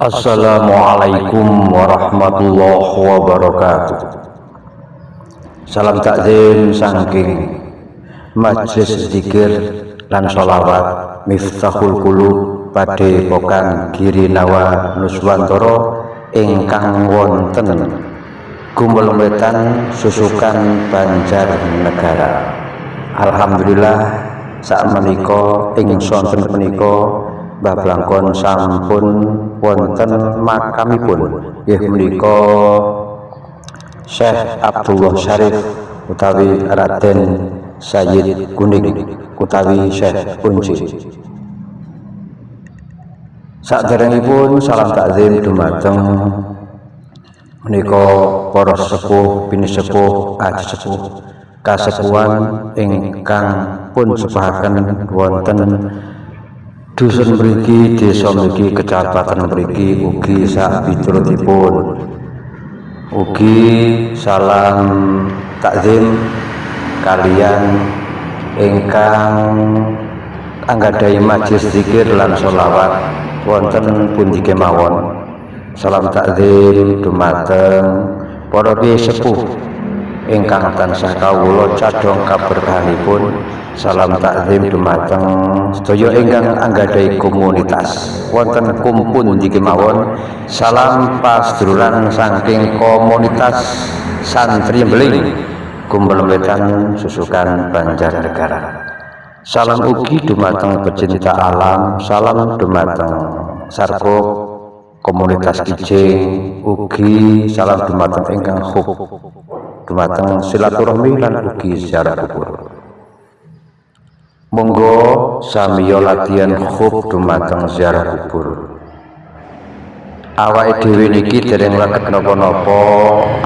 Assalamualaikum warahmatullahi wabarakatuh. Salam takzim sangking Majlis zikir lan sholawat Miftahul Qulub Pade Pokan Girinawa Nuswantoro ingkang wonten. Gumbel Wetan Susukan Banjar Negara Alhamdulillah saat menika ing sonten menika Mbah Blangkon sampun wonten makamipun. Nggih menika Syekh Abdullah Syarif utawi Raden Sayyid Kuning utawi Syekh Unci Saderengipun salam takzim dumateng menika para sepuh bini sepuh sepuh kasepuhan ingkang pun sepahaken wonten dusun mriki desa mriki kecamatan mriki ugi sak piturutipun. Ugi salam takzim kalian ingkang anggadhahi majelis zikir lan sholawat wonten pundi kemawon? Salam takzim dumateng para sepuh ingkang tansah kawula cadhong kaberkahanipun salam takzim dumateng. Sedaya ingkang anggadhahi komunitas. Wonten kumpul niki mawon. Salam pasduluran saking komunitas santri beling. Kumpul wetan susukan Banjarnegara. Salam ugi dumateng pecinta alam. Salam dumateng. Sarko komunitas kijing ugi salam dumateng ingkang khuf dumateng silaturahmi lan ugi ziarah kubur Monggo samiya latihan khuf dumateng ziarah kubur. Awake dhewe niki dereng leket napa-napa,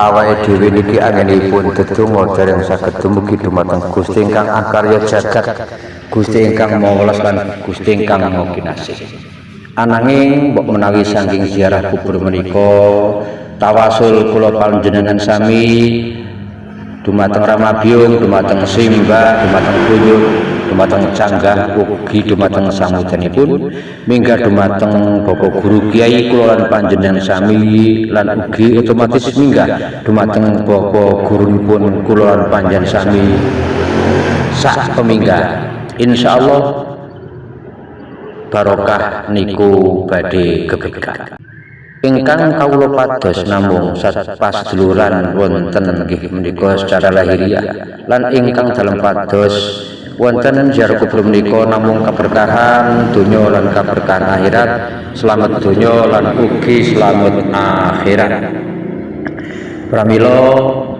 awake dhewe niki angenipun dedonga dereng saged dumugi dumateng Gusti ingkang akarya jagat, Gusti ingkang mawelas lan Gusti ingkang kinasih. Ananging mbok menawi saking ziarah kubur menika tawasul kula panjenengan sami dumateng Ramabyung, dumateng Simba, dumateng Buyut, dumateng canggah ugi dumateng samudyanipun minggah dumateng Bapak Guru Kiai kula lan panjenengan sami lan ugi otomatis minggah dumateng Bapak gurunipun kula lan panjenengan sami sak peminggah. Insyaallah barokah niku badhe gebekan ingkang kawula pados namung pas duluran wonten nggih menika secara lahiriah. Lan ingkang dalem pados wonten jar kubur menika namung keberkahan dunia lan keberkahan akhirat. Selamat dunia lan ugi selamat akhirat. Pramila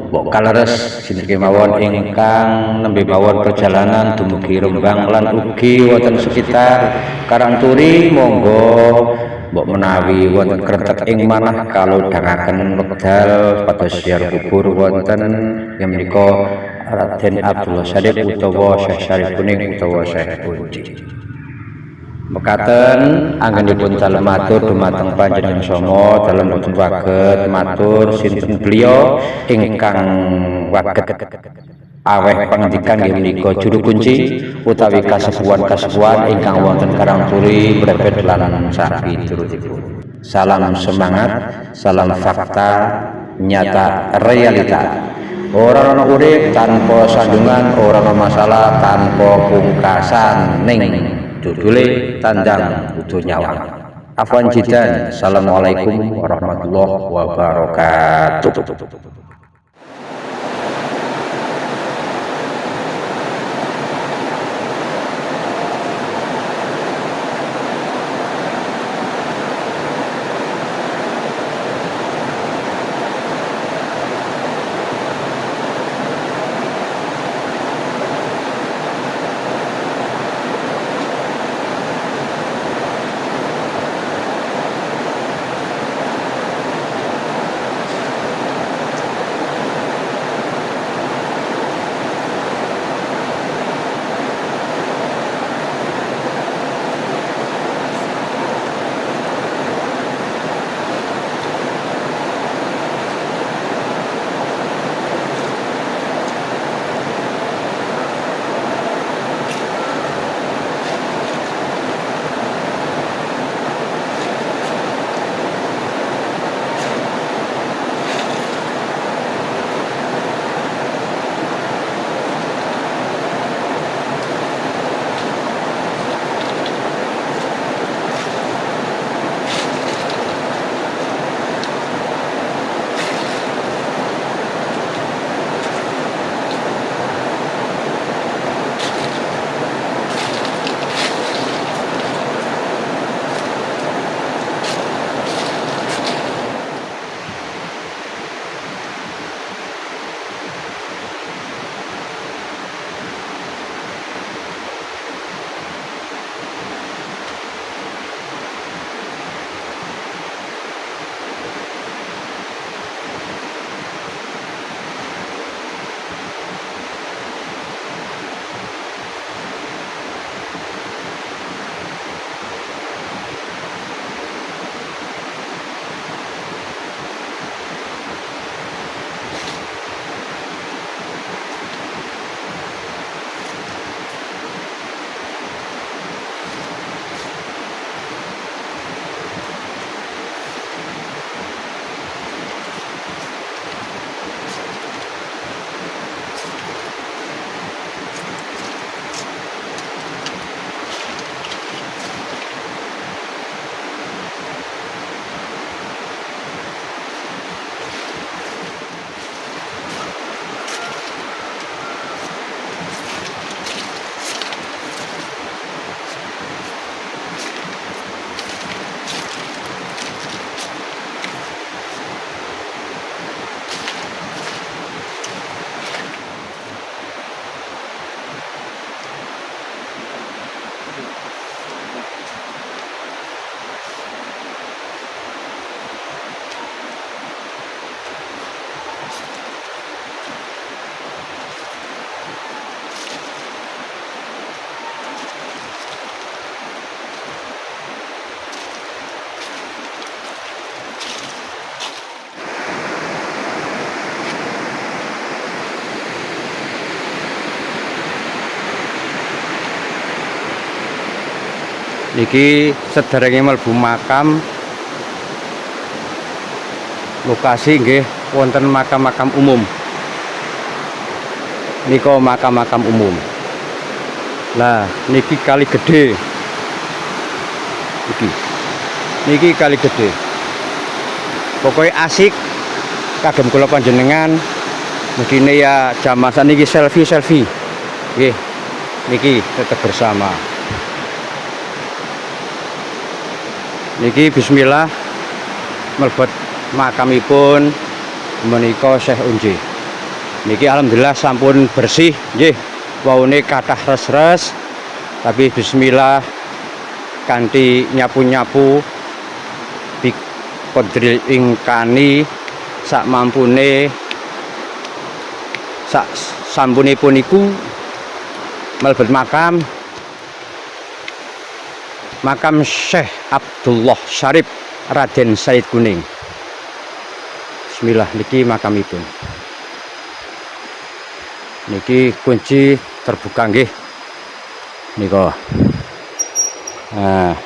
mbok kaleres sinten kemawon ingkang nembe mawon perjalanan dumugi Rembang lan ugi wonten sekitar Karangturi monggo mbok menawi wonten kretek ing manah kalau dangaken wekdal pados siar kubur wonten. Yang menika Raden Abdullah Syarif utawa Syekh Syarif Kuning utawa Syekh Kunci. Mekaten anggenipun dalem matur dumateng panjenengan songo dalem boten waget matur sinten beliau ingkang waget aweh pangandikan nggih menika juru kunci utawi kasepuan-kasepuan ingkang wonten Karangturi brebet lan sapi turutipun. Salam semangat, salam fakta, nyata realita orang ana urip tanpa sandungan orang ana masalah tanpa pungkasan. Ning dudule tandang kudu nyawa. Afwan jidan assalamualaikum warahmatullahi wabarakatuh niki sederenge mlebu makam. Lokasi nggih wonten makam-makam umum. Niko makam-makam umum. Lah niki kali gede iki. Niki kali gede pokoknya asik. Kagem kula panjenengan. Mungkin ya jamaah niki selfie selfie nggih. Niki tetap bersama niki bismillah melebet makamipun menika Syekh Unji. Niki alhamdulillah sampun bersih nggih. Waune kathah res-res tapi bismillah kanthi nyapu-nyapu kodril ingkani sak mampune sak sampunipun iku melebet makam makam Syekh Abdullah Syarif Raden Said Kuning. Bismillah niki makamipun niki kunci terbuka nggih. Nika nah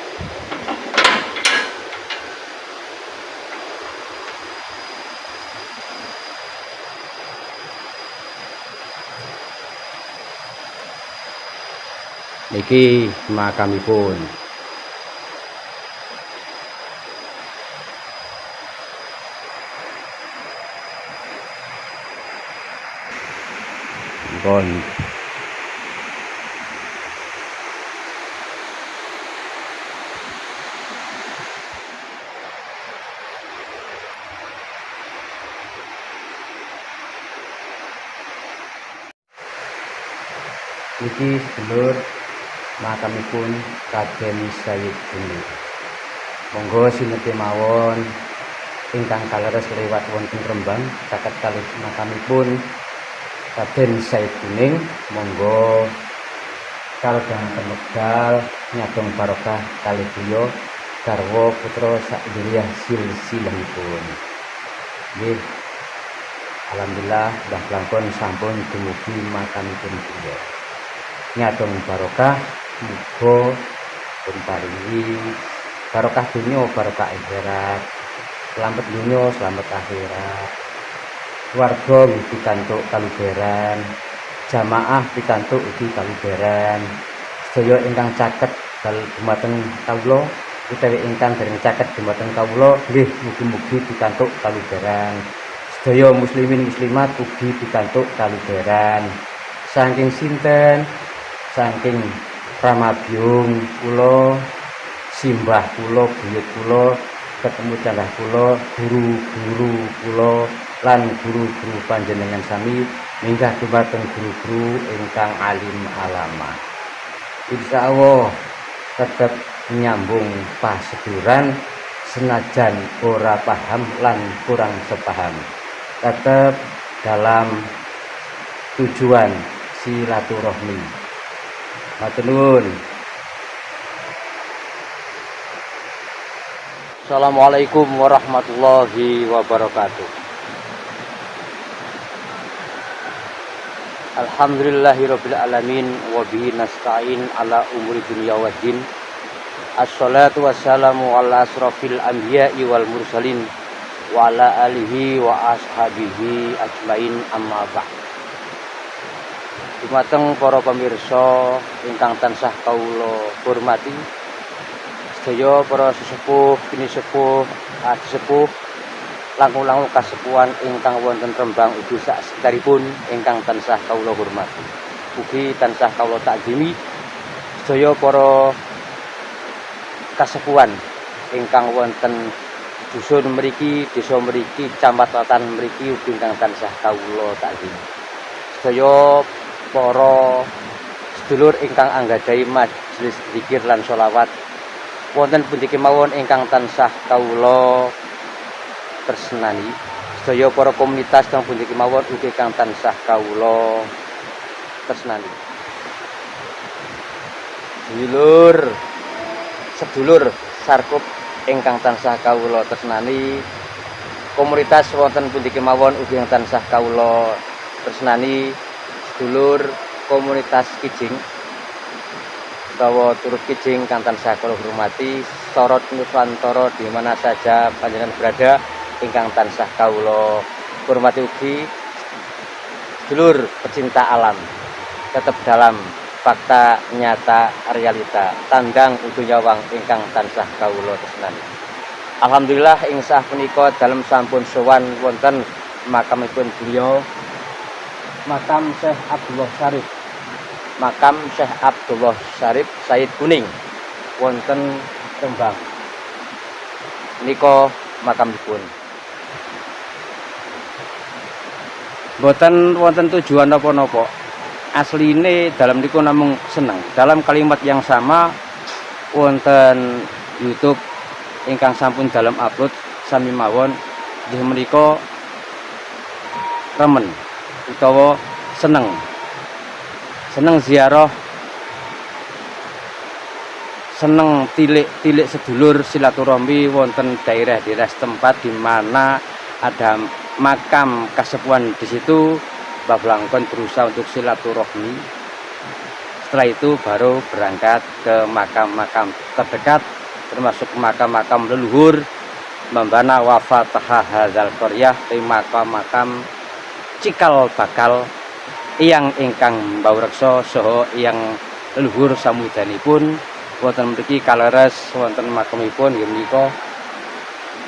niki makamipun Bon. Niki sedulur makamipun Raden Sayyid Bumi. Monggo sinepe mawon ingkang kaleres lewat wonten Rembang caket kalih makamipun Raden Said Kuning monggo. Kalodang temekdal nyadong barokah kalih beliau garwa putra sak duriyah silsilahipun nggih. Alhamdulillah mbah langkon sampun dumugi makamipun beliau nyadong barokah muga pun paringi. Barokah dunya barokah akhirat. Selamat dunya selamat akhirat warga pikantuk kaluberan jamaah pikantuk ugi kaluberan sedaya ingkang caket dal dumateng kawula utawi ingkang dereng caket dumateng kawula nggih mugi-mugi pikantuk kaluberan sedaya muslimin muslimat ugi pikantuk kaluberan saking sinten? Saking ramabyung kula simbah kula buyut kula ketemu candah kula guru-guru kula lan guru-guru panjenengan sami minggah dumateng guru-guru ingkang alim alama. Insya Allah tetap nyambung paseduran senajan ora paham lan kurang sepaham. Tetap dalam tujuan silaturahmi. Matur nuwun. Assalamualaikum warahmatullahi wabarakatuh Alhamdulillahirabbil alamin wa bihi nasta'in ala umuri dunya waddin Assalatu wassalamu ala asrafil anbiya'i wal mursalin wa ala alihi wa ashabihi ajmain amma ba'd. Dumateng para pemirsa ingkang tansah kawula hormati sedaya para sesepuh kini sepuh adi sepuh langkung-langkung kasepuhan ingkang wonten Rembang ugi sak sekitaripun ingkang tansah kawula hormati. Ugi tansah kawula takjimi sedaya para kasepuhan ingkang wonten dusun mriki desa mriki kecamatan mriki ugi ingkang tansah kawula takjimi. Sedaya para sedulur ingkang anggadhahi majelis zikir lan sholawat wonten pundi kemawon ingkang tansah kawula tresnani. Sedaya para komunitas kang pundi kemawon ugi kang tansah kawula tresnani. Sedulur sedulur sarkup ingkang tansah kawula tresnani. Komunitas wonten pundi kemawon ugi kang tansah kawula tresnani. Sedulur komunitas Kijing utawa turut kijing kang tansah kula hormati sorot nuswantara di mana saja panjenengan berada ingkang tansah kawula hormati ugi. Dulur pecinta alam tetap dalam fakta nyata realita. Tandang udu nyawang ingkang tansah kawula tresnani. Alhamdulillah ing sah punika dalam sampun sowan wonten makamipun beliau makam Syekh Abdullah Syarif. Makam Syekh Abdullah Syarif Said Kuning wonten Rembang. Niko makamipun Boten wonten tujuan napa-napa. Asline dalam niku namung seneng. Dalam kalimat yang sama wonten YouTube ingkang sampun dalam upload sami mawon inggih menika remen utawa seneng. Seneng ziarah seneng tilik-tilik sedulur silaturahmi wonten daerah-daerah setempat di mana ada makam kasepuan di situ Bablangkon berusaha untuk silaturahmi. Setelah itu baru berangkat ke makam-makam terdekat termasuk makam-makam leluhur membana wafataha hadzal qaryah di makam-makam cikal bakal yang ingkang bawreksa saha yang leluhur samudanipun wonten mriki kaleres wonten makamipun nggih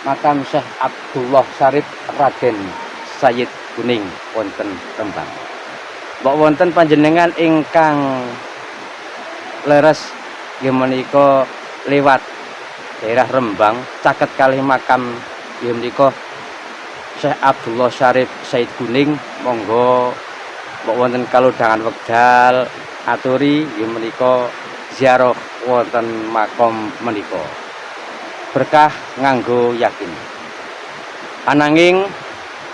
makam Syekh Abdullah Syarif Raden Sayyid Kuning wonten Rembang. Mbok wonten panjenengan ingkang leres nggih menika lewat daerah Rembang caket kalih makam nggih menika Syekh Abdullah Syarif Said Kuning monggo mbok wonten kalodhangan wekdal aturi nggih menika ziarah wonten makam menika. Berkah nganggo yakin. Ananging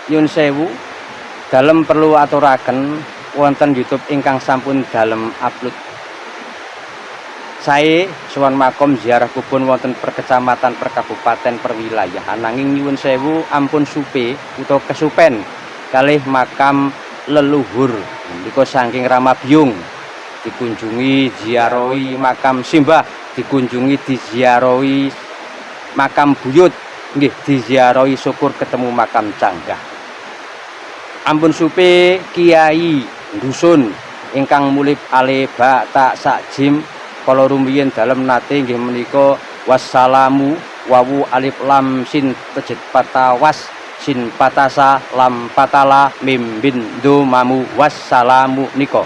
nyun sewu dalam perlu aturaken wonten YouTube ingkang sampun dalam upload. Saya suwan makom ziarah kubun wonten perkecamatan, perkabupaten, perwilayah. Ananging nyuwun sewu ampun supe utawa kesupen kalih makam leluhur. Niku saking Ramabyung dikunjungi ziarahi makam simbah, dikunjungi diziarahi makam buyut. Nggih diziarahi syukur ketemu makam canggah. Ampun supe kiai dusun. Ingkang mulip ale bak tak sakjim kala rumiyin dalem nate nggih menika wassalamu wawu alif lam sin tejet patawas sin patasa lam patala mim bin mamu wassalamu niko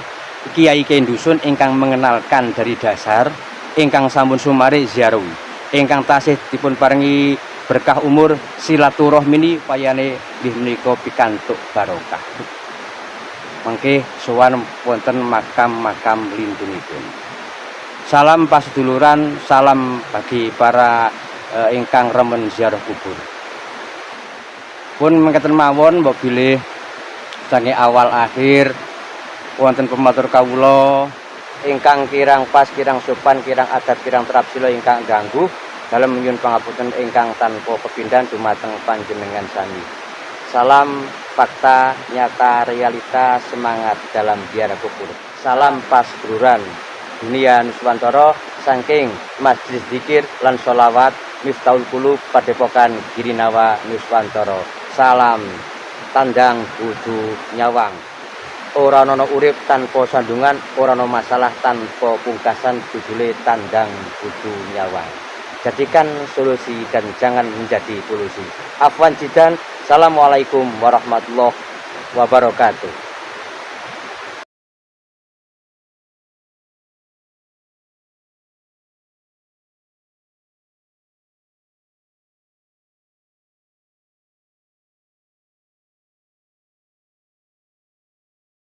kiai kiai dusun ingkang mengenalkan dari dasar ingkang sampun sumare ziarawi ingkang tasih dipun paringi berkah umur silaturahmi payane nggih menika pikantuk barokah. Mangke sowan wonten makam-makam lindunipun. Salam paseduluran, salam bagi para e, ingkang remen ziarah kubur. Pun mengkaten mawon mbok bilih awal akhir wonten pematur kawula ingkang kirang pas, kirang sopan, kirang adat, kirang terapsilo ingkang ganggu dalam menyun pangapunten ingkang tanpa pepindahan dumateng panjenengan sami. Salam fakta, nyata, realita, semangat dalam biara kubur. Salam pas beruran. Dunia Nuswantoro saking Masjid Zikir lan Solawat Miftahul Kulub Padepokan Girinawa Nuswantoro. Salam tandang kudu nyawang. Ora ana urip tanpa sandungan, ora ana masalah tanpa pungkasan judule tandang kudu nyawang. Jadikan solusi dan jangan menjadi polusi. Afwan jidan. Assalamualaikum warahmatullahi wabarakatuh.